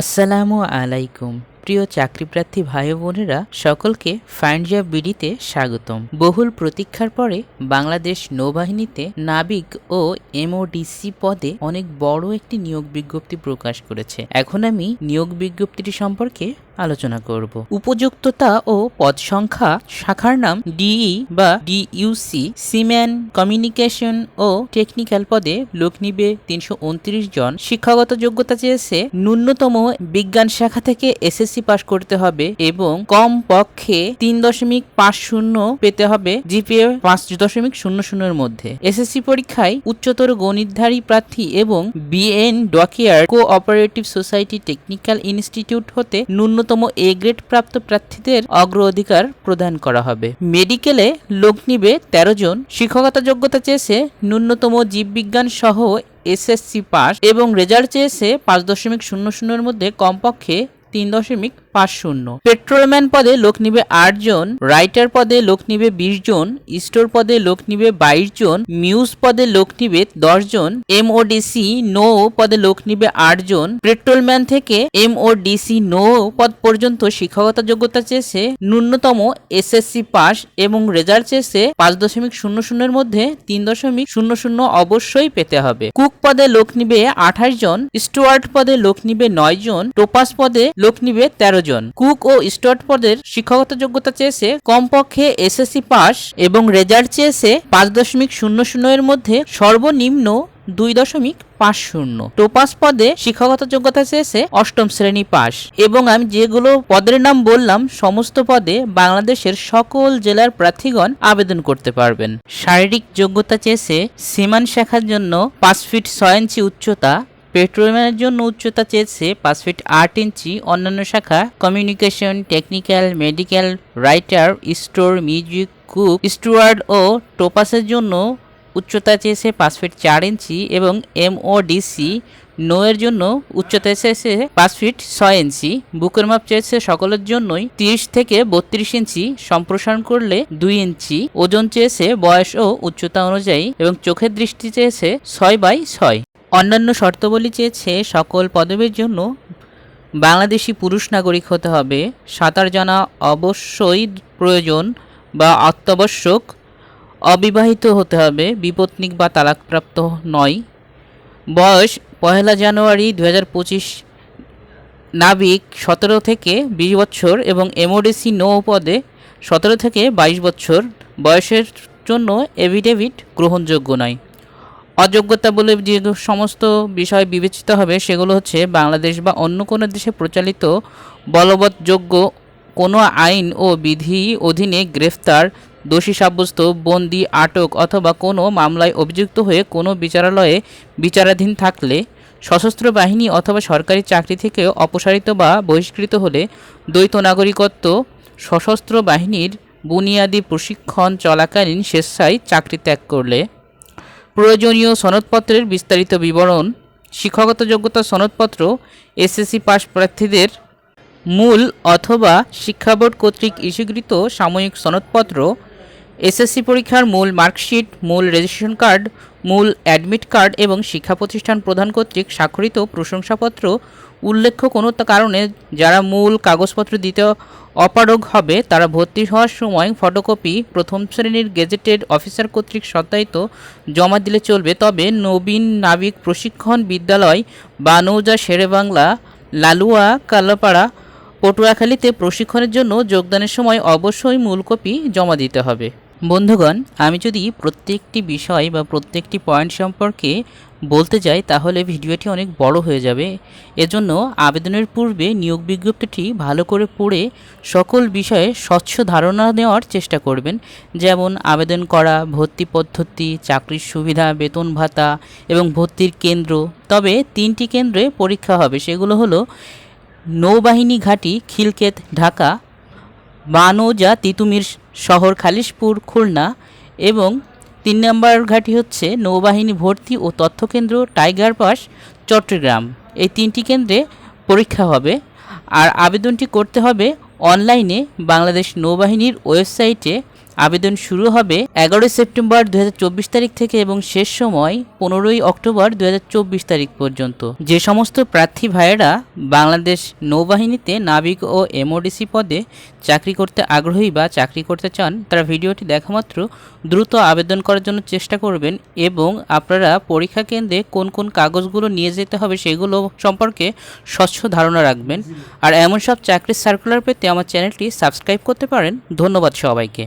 আসসালামু আলাইকুম। প্রিয় চাকরিপ্রার্থী ভাই বোনেরা, সকলকে ফাইন্ড জব বিডিতে স্বাগতম। বহুল প্রতীক্ষার পরে বাংলাদেশ নৌবাহিনীতে নাবিক ও এমওডিসি পদে অনেক বড় একটি নিয়োগ বিজ্ঞপ্তি প্রকাশ করেছে। এখন আমি নিয়োগ বিজ্ঞপ্তিটি সম্পর্কে আলোচনা করব। উপযুক্ততা ও পদ সংখ্যা শাখার নাম ডিই বা ডিইউসি, সিম্যান, কমিউনিকেশন ও টেকনিক্যাল পদে লোক নিবে তিনশো উনত্রিশ জন। শিক্ষাগত যোগ্যতা চেয়েছে ন্যূনতম বিজ্ঞান শাখা থেকে এসএসসি পাশ করতে হবে এবং কম পক্ষে তিন দশমিক পাঁচ শূন্য পেতে হবে জিপিএ পাঁচ দশমিক শূন্য শূন্যের মধ্যে। এসএসসি পরীক্ষায় উচ্চতর গণিতধারী প্রার্থী এবং BN dockyard cooperative society technical institute হতে ন্যূনতম এ গ্রেড প্রাপ্ত প্রার্থীদের অগ্রাধিকার প্রদান করা হবে। মেডিকেলে লোক নিবে তেরো জন। শিক্ষকতা যোগ্যতা চেয়েছে ন্যূনতম জীববিজ্ঞান সহ এসএসসি পাস এবং রেজাল্ট চেয়েছে পাঁচ দশমিক শূন্য শূন্যের মধ্যে কমপক্ষে তিন দশমিক পাঁচ শূন্য। পেট্রোলম্যান পদে লোক নিবে আট জন, রাইটার পদে লোক নিবে বিশ জন, স্টোর পদে লোক নিবে বাইশ জন, মিউজ পদে লোক নিবে দশ জন, এমওডিসি নো পদে লোক নিবে আট জন। পেট্রোলম্যান থেকে এমওডিসি নো পদ পর্যন্ত শিক্ষকতা যোগ্যতা চেয়েছে ন্যূনতম এসএসসি পাস এবং রেজাল্ট চেয়েছে পাঁচ দশমিক শূন্য শূন্যের মধ্যে তিন দশমিক শূন্য শূন্য অবশ্যই পেতে হবে। কুক পদে লোক নিবে আঠাশ জন, স্টুয়ার্ট পদে লোক নিবে নয় জন, টোপাস পদে লোক নিবে তেরো জন। কুক ও স্টুয়ার্ট পদের শিক্ষাগত যোগ্যতা চেয়েছে কমপক্ষে এসএসসি পাস এবং রেজাল্ট চেয়েছে পাঁচ দশমিক শূন্য শূন্য এর মধ্যে সর্বনিম্ন দুই দশমিক পাঁচ শূন্য। টোপাস পদে শিক্ষাগত যোগ্যতা চেয়েছে অষ্টম শ্রেণি পাস। এবং আমি যেগুলো পদের নাম বললাম, সমস্ত পদে বাংলাদেশের সকল জেলার প্রার্থীগণ আবেদন করতে পারবেন। শারীরিক যোগ্যতা চেয়েছে সীমান শাখার জন্য পাঁচ ফিট ছয় ইঞ্চি উচ্চতা পেট্রোলিয়ামের জন্য উচ্চতা চেয়েছে পাঁচ ফিট আট ইঞ্চি। অন্যান্য শাখা communication technical medical writer store music cook steward ও টোপাসের জন্য উচ্চতা চেয়েছে পাঁচ ফিট চার ইঞ্চি এবং এমওডিসি নো এর জন্য উচ্চতা চেয়েছে পাঁচ ফিট ছয় ইঞ্চি। বুকের মাপ চেয়েছে সকলের জন্যই তিরিশ থেকে বত্রিশ ইঞ্চি। সম্প্রসারণ করলে দুই ইঞ্চি। ওজন চেয়েছে বয়স ও উচ্চতা অনুযায়ী এবং চোখের দৃষ্টি চেয়েছে ছয় বাই ছয়। অন্যান্য শর্তাবলী চেয়েছে সকল পদবীর জন্য বাংলাদেশি পুরুষ নাগরিক হতে হবে। সাঁতার জানা অবশ্যই প্রয়োজন বা অত্যাবশ্যক। অবিবাহিত হতে হবে, বিপত্নিক বা তালাকপ্রাপ্ত নয়। বয়স পহেলা জানুয়ারি দু নাবিক সতেরো থেকে বিশ বছর এবং এমওডিসি নৌ পদে সতেরো থেকে বাইশ বছর। বয়সের জন্য এভিডেভিট গ্রহণযোগ্য নয়। অযোগ্যতা বলে যে সমস্ত বিষয় বিবেচিত হবে সেগুলো হচ্ছে বাংলাদেশ বা অন্য কোনো দেশে প্রচলিত বলবৎযোগ্য কোনো আইন ও বিধি অধীনে গ্রেফতার, দোষী সাব্যস্ত, বন্দি, আটক অথবা কোনো মামলায় অভিযুক্ত হয়ে কোনো বিচারালয়ে বিচারাধীন থাকলে সশস্ত্র বাহিনী অথবা সরকারি চাকরি থেকে অপসারিত বা বহিষ্কৃত হলে দ্বৈত নাগরিকত্ব সশস্ত্র বাহিনীর বুনিয়াদী প্রশিক্ষণ চলাকালীন স্বেচ্ছায় চাকরি ত্যাগ করলে প্রয়োজনীয় সনদপত্রের বিস্তারিত বিবরণ, শিক্ষাগত যোগ্যতা সনদপত্র, এসএসসি পাস প্রার্থীদের মূল অথবা শিক্ষা বোর্ড কর্তৃক ইস্যুকৃত সাময়িক সনদপত্র এসএসসি পরীক্ষার মূল মার্কশিট, মূল রেজিস্ট্রেশন কার্ড মূল অ্যাডমিট কার্ড এবং শিক্ষা প্রতিষ্ঠান প্রধান কর্তৃক স্বাক্ষরিত প্রশংসাপত্র উল্লেখ্য কোনো কারণে যারা মূল কাগজপত্র দিতে অপারগ হবে, তারা ভর্তি হওয়ার সময় ফটোকপি প্রথম শ্রেণির গেজেটেড অফিসার কর্তৃক সত্যায়িত জমা দিলে চলবে। তবে নবীন নাবিক প্রশিক্ষণ বিদ্যালয় বানৌজা, শেরেবাংলা, লালুয়া, কালাপাড়া, পটুয়াখালীতে প্রশিক্ষণের জন্য যোগদানের সময় অবশ্যই মূল কপি জমা দিতে হবে। বন্ধুগণ, আমি যদি প্রত্যেকটি বিষয় বা প্রত্যেকটি পয়েন্ট সম্পর্কে বলতে যাই, তাহলে ভিডিওটি অনেক বড় হয়ে যাবে। এজন্য আবেদনের পূর্বে নিয়োগ বিজ্ঞপ্তিটি ভালো করে পড়ে সকল বিষয়ে স্বচ্ছ ধারণা নেওয়ার চেষ্টা করবেন। যেমন আবেদন করা, ভর্তি পদ্ধতি, চাকরির সুবিধা, বেতন ভাতা এবং ভর্তির কেন্দ্র। তবে তিনটি কেন্দ্রে পরীক্ষা হবে, সেগুলো হলো নৌবাহিনী ঘাঁটি খিলকেত ঢাকা বানৌজা তিতুমির শহর খালিশপুর, খুলনা এবং তিন নম্বর ঘাঁটি হচ্ছে নৌবাহিনী ভর্তি ও তথ্যকেন্দ্র টাইগার পাস, চট্টগ্রাম। এই তিনটি কেন্দ্রে পরীক্ষা হবে। আর আবেদনটি করতে হবে অনলাইনে বাংলাদেশ নৌবাহিনীর ওয়েবসাইটে আবেদন শুরু হবে এগারোই সেপ্টেম্বর দু হাজার চব্বিশ তারিখ থেকে এবং শেষ সময় পনেরোই অক্টোবর দু হাজার চব্বিশ তারিখ পর্যন্ত। যে সমস্ত প্রার্থী ভাইয়েরা বাংলাদেশ নৌবাহিনীতে নাবিক ও এমওডিসি পদে চাকরি করতে আগ্রহী বা চাকরি করতে চান, তারা ভিডিওটি দেখা মাত্র। দ্রুত আবেদন করার জন্য চেষ্টা করবেন এবং আপনারা পরীক্ষা কেন্দ্রে কোন কোন কাগজগুলো নিয়ে যেতে হবে সেগুলো সম্পর্কে স্বচ্ছ ধারণা রাখবেন। আর এমন সব চাকরির সার্কুলার পেতে আমার চ্যানেলটি সাবস্ক্রাইব করতে পারেন। ধন্যবাদ সবাইকে।